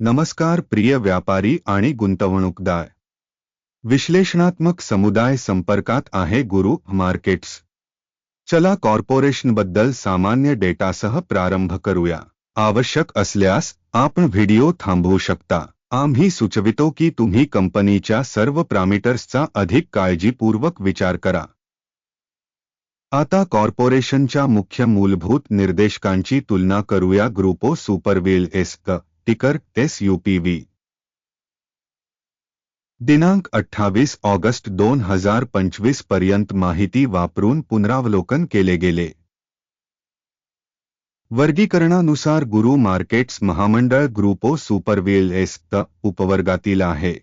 नमस्कार प्रिय व्यापारी आणि गुंतवणूकदार. विश्लेषणात्मक समुदाय संपर्कात आहे गुरु मार्केट्स. चला कॉर्पोरेशनबद्दल सामान्य डेटासह प्रारंभ करूया. आवश्यक असल्यास आपण व्हिडिओ थांबवू शकता. आम्ही सुचवितो की तुम्ही कंपनीच्या सर्व प्रामिटर्सचा अधिक काळजीपूर्वक विचार करा. आता कॉर्पोरेशनच्या मुख्य मूलभूत निर्देशकांची तुलना करूया. Grupo Supervielle S ticker S U P V. दिनांक अठ्ठावीस ऑगस्ट दोन हजार पंचवीसपर्यंत माहिती वापरून पुनरावलोकन केले गेले. वर्गीकरणानुसार गुरु मार्केट्स महामंडळ ग्रुपो सुपरव्हील एस त उपवर्गातील आहे.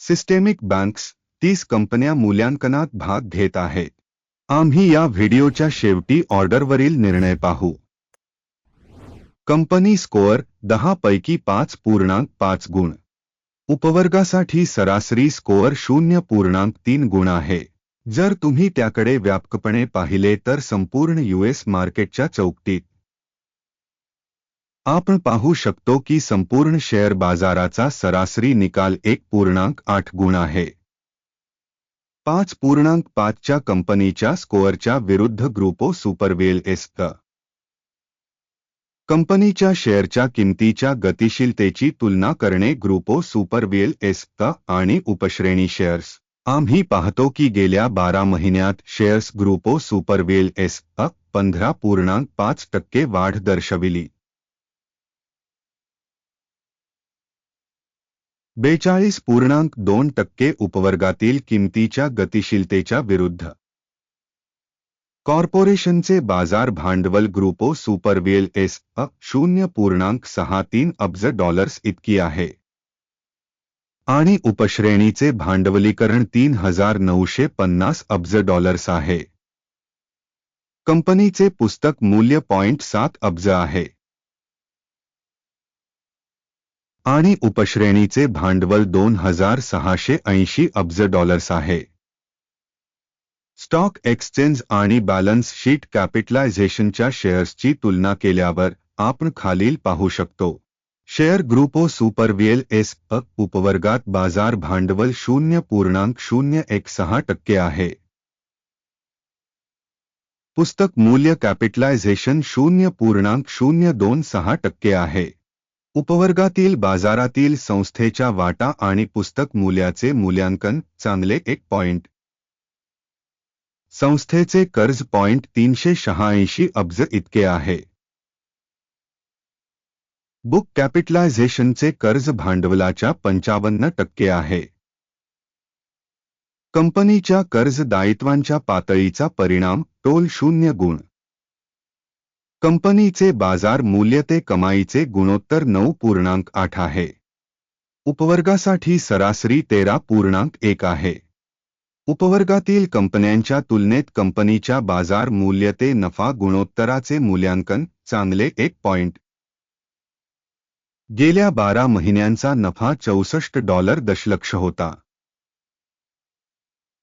सिस्टेमिक बँक्स तीस कंपन्या मूल्यांकनात भाग घेत आहेत आम्ही या व्हिडिओच्या शेवटी ऑर्डरवरील निर्णय पाहू. कंपनी स्कोअर दहा पैकी पाच पूर्णांक पाच गुण. उपवर्गासाठी सरासरी स्कोअर शून्य पूर्णांक तीन गुण आहे. जर तुम्ही त्याकडे व्यापकपणे पाहिले तर संपूर्ण यूएस मार्केटच्या चौकटीत. आपण पाहू शकतो की संपूर्ण शेअर बाजाराचा सरासरी निकाल एक पूर्णांक आठ गुण आहे. पाच पूर्णांक पाचच्या कंपनीच्या स्कोअरच्या विरुद्ध ग्रुपो सुपरवेल एस्त. कंपनीच्या शेअरच्या किंमतीच्या गतिशीलतेची तुलना करणे ग्रुपो सुपरवेल एस्त आणि उपश्रेणी शेअर्स. आम्ही पाहतो की गेल्या बारा महिन्यात शेअर्स ग्रुपो सुपरवेल एस पंधरा पूर्णांक पाच टक्के वाढ दर्शविली. बेचाळीस पूर्णांक दोन टक्के उपवर्गातील किंमतीच्या गतिशीलतेच्या विरुद्ध कॉर्पोरेशनचे बाज़ार भांडवल ग्रुपो सुपरवेल एस शून्य पूर्णांक सहा तीन अब्ज डॉलर्स इतकी आहे आणि उपश्रेणीचे भांडवलीकरण तीन हज़ार नऊशे पन्नास अब्ज डॉलर्स आहे। कंपनीचे पुस्तक मूल्य पॉइंट सात अब्ज आहे। आणि उपश्रेणीचे भांडवल दोन हज़ार सहाशे ऐंशी अब्ज डॉलर्स आहे। स्टॉक एक्सचेंज आणि बॅलन्स शीट कॅपिटलायझेशनच्या शेअर्सची तुलना केल्यावर आपण खालील पाहू शकतो. Share Grupo Supervielle S A उपवर्गात बाजार भांडवल शून्य पूर्णांक शून्य एक सहा टक्के आहे. पुस्तक मूल्य कॅपिटलायझेशन शून्य पूर्णांक शून्य दोन सहा टक्के आहे. उपवर्गातील बाजारातील संस्थेच्या वाटा आणि पुस्तक मूल्याचे मूल्यांकन चांगले एक पॉइंट. संस्थेचे कर्ज पॉइंट तीनशे शहाऐंशी अब्ज इतके आहे. बुक कॅपिटलायझेशनचे कर्ज भांडवलाच्या पंचावन्न टक्के आहे. कंपनीच्या कर्ज दायित्वांच्या पातळीचा परिणाम टोल शून्य गुण. कंपनीचे बाजार मूल्य ते कमाईचे गुणोत्तर नऊ पूर्णांक आठ आहे. उपवर्गासाठी सरासरी तेरा पूर्णांक एक आहे. उपवर्गातील कंपन्यांच्या तुलनेत कंपनीच्या बाजार मूल्य ते नफा गुणोत्तराचे मूल्यांकन चांगले एक पॉइंट गेल्या बारा महिन्यांचा नफा चौसष्ट डॉलर दशलक्ष होता.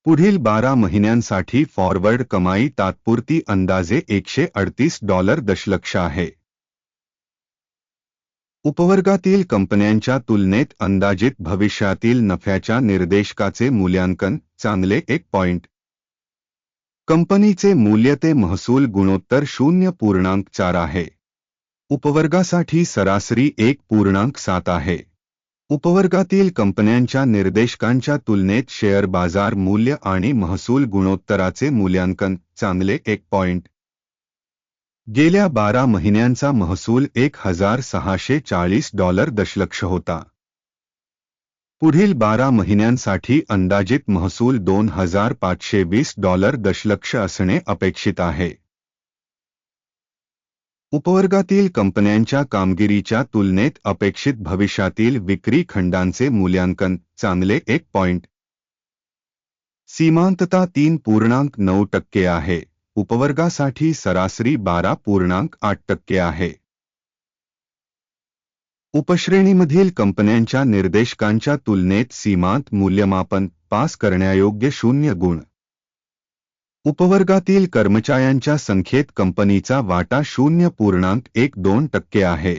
पुढील बारा महिन्यांसाठी फॉरवर्ड कमाई तात्पुरती अंदाजे एकशे अडतीस डॉलर दशलक्ष आहे. उपवर्गातील कंपन्यांच्या तुलनेत अंदाजित भविष्यातील नफ्याच्या निर्देशकाचे मूल्यांकन चांगले एक पॉइंट कंपनीचे मूल्य ते महसूल गुणोत्तर शून्य पूर्णांक चार आहे. उपवर्गासाठी सरासरी एक पूर्णांक सात आहे. उपवर्गातील कंपन्यांच्या निर्देशकांच्या तुलनेत शेअर बाजार मूल्य आणि महसूल गुणोत्तराचे मूल्यांकन चांगले एक पॉइंट गेल्या बारा महिन्यांचा महसूल एक हजार सहाशे चाळीस डॉलर दशलक्ष होता. पुढील बारा महिन्यांसाठी अंदाजित महसूल दोन हज़ार पाचशे वीस डॉलर दशलक्ष असणे अपेक्षित आहे. उपवर्गातील कंपन्यांच्या कामगिरीच्या तुलनेत अपेक्षित भविष्यातील विक्री खंडांचे मूल्यांकन चांगले एक पॉइंट. सीमांतता तीन पूर्णांक नऊ टक्के आहे. उपवर्गासाठी सरासरी बारा पूर्णांक आठ टक्के आहे. उपश्रेणीमधील कंपन्यांच्या निर्देशकांच्या तुलनेत सीमांत मूल्यमापन पास करण्यायोग्य शून्य गुण. उपवर्गातील कर्मचाऱ्यांच्या संख्येत कंपनीचा वाटा शून्य पूर्णांक एक दोन टक्के आहे.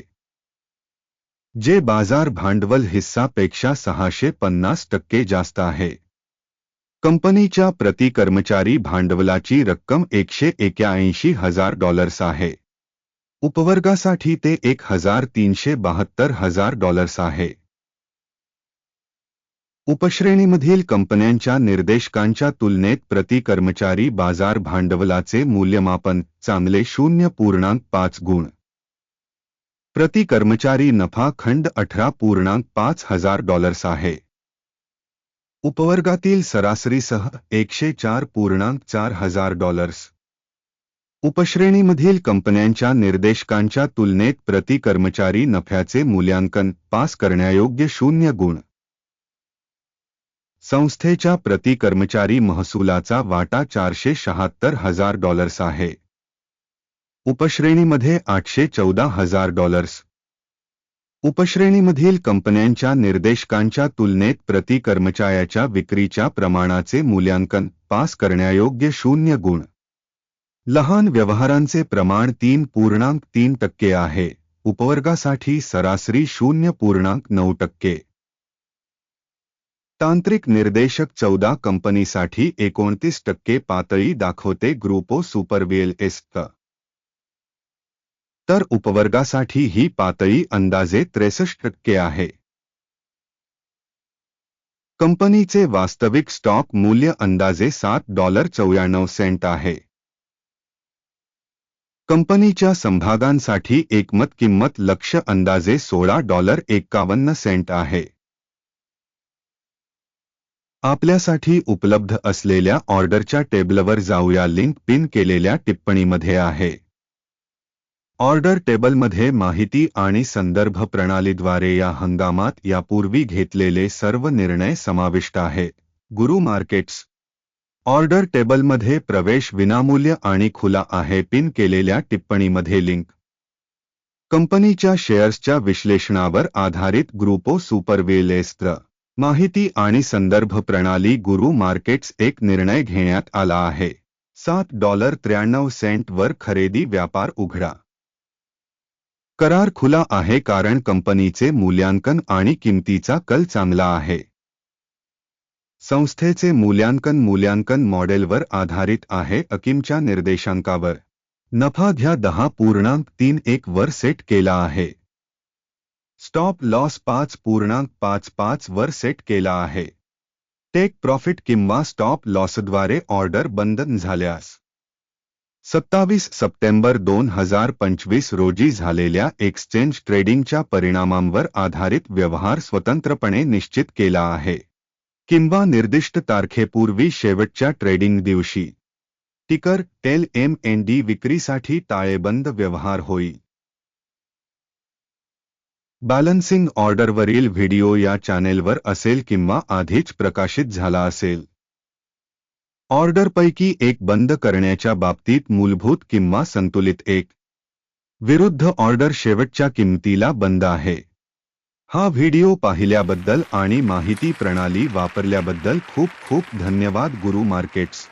जे बाजार भांडवल हिस्सापेक्षा सहाशे पन्नास टक्के जास्त आहे. कंपनीच्या प्रति कर्मचारी भांडवलाची रक्कम एकशे एक्याऐंशी हजार डॉलर्स आहे. उपवर्गासाठी ते एक हजार तीनशे बहात्तर हजार डॉलर्स आहे. उपश्रेणीमधील कंपन्यांच्या निर्देशकांच्या तुलनेत प्रति कर्मचारी बाजार भांडवलाचे मूल्यमापन चांगले शून्य पूर्णांक पाच गुण. प्रति कर्मचारी नफा खंड अठरा पूर्णांक पाच हजार डॉलर्स आहे. उपवर्गातील सरासरीसह एकशे चार पूर्णांक चार हजार डॉलर्स. उपश्रेणीमधील कंपन्यांच्या निर्देशकांच्या तुलनेत प्रति कर्मचारी नफ्याचे मूल्यांकन पास करण्यायोग्य शून्य गुण. संस्थेच्या प्रति कर्मचारी महसुलाचा वाटा चारशे शहात्तर हजार डॉलर्स आहे. उपश्रेणीमध्ये आठशे चौदा हजार डॉलर्स. उपश्रेणीमधील कंपन्यांच्या निर्देशकांच्या तुलनेत प्रति कर्मचाऱ्याच्या विक्रीच्या प्रमाणाचे मूल्यांकन पास करण्यायोग्य शून्य गुण. लहान व्यवहारांचे प्रमाण तीन पूर्णांक तीन टक्के आहे. उपवर्गासाठी सरासरी शून्य पूर्णांक नऊ टक्के. तांत्रिक निर्देशक चौदा कंपनीसाठी एकोणतीस टक्के पातळी दाखवते ग्रुपो सुपरवेल एस्ट तर उपवर्गासाठी ही पातळी अंदाजे त्रेसष्ट टक्के आहे. कंपनीचे वास्तविक स्टॉक मूल्य अंदाजे सात डॉलर चौऱ्याण्णव सेंट आहे. कंपनीच्या समभागांसाठी एकमत किंमत लक्ष अंदाजे सोळा डॉलर एक्कावन्न सेंट आहे. आपल्यासाठी उपलब्ध असलेल्या ऑर्डरच्या टेबलवर जाऊया लिंक पिन केलेल्या टिप्पणीमध्ये आहे. ऑर्डर टेबलमध्ये माहिती आणि संदर्भ प्रणालीद्वारे या हंगामात यापूर्वी घेतलेले सर्व निर्णय समाविष्ट आहे. गुरु मार्केट्स ऑर्डर टेबलमध्ये प्रवेश विनामूल्य आणि खुला आहे पिन केलेल्या टिप्पणीमध्ये लिंक. कंपनीच्या शेअर्सच्या विश्लेषणावर आधारित ग्रुपो सुपरवेलेस्त्र. माहिती आणि संदर्भ प्रणाली गुरु मार्केट्स एक निर्णय घेण्यात आला आहे. सात डॉलर त्र्याण्णव सेंटवर खरेदी व्यापार उघडा. करार खुला आहे कारण कंपनीचे मूल्यांकन आणि किंमतीचा कल चांगला आहे. संस्थेचे मूल्यांकन मूल्यांकन मॉडेलवर आधारित आहे अकिमच्या निर्देशांकावर. नफा घ्या दहा पूर्णांक तीन एक वर सेट केला आहे. स्टॉप लॉस पाच पूर्णांक पाच पाच वर सेट केला आहे. टेक प्रॉफिट किंवा स्टॉप लॉसद्वारे ऑर्डर बंधन झाल्यास. सत्तावीस सप्टेंबर दोन हजार पंचवीस रोजी झालेल्या एक्सचेंज ट्रेडिंगच्या परिणामांवर आधारित व्यवहार स्वतंत्रपणे निश्चित केला आहे. किंवा निर्दिष्ट तारखेपूर्वी शेवटच्या ट्रेडिंग दिवशी. टिकर टेल एम एन डी विक्रीसाठी ताळेबंद व्यवहार होईल बॅलन्सिंग ऑर्डरवरील व्हिडिओ या चॅनेलवर असेल किंवा आधीच प्रकाशित झाला असेल. ऑर्डरपैकी एक बंद करण्याच्या बाबतीत मूलभूत किंवा संतुलित एक. विरुद्ध ऑर्डर शेवटच्या किंमतीला बंद आहे. हा व्हिडिओ पाहिल्याबद्दल आणि माहिती प्रणाली वापरल्याबद्दल खूप खूप धन्यवाद गुरु मार्केट्स.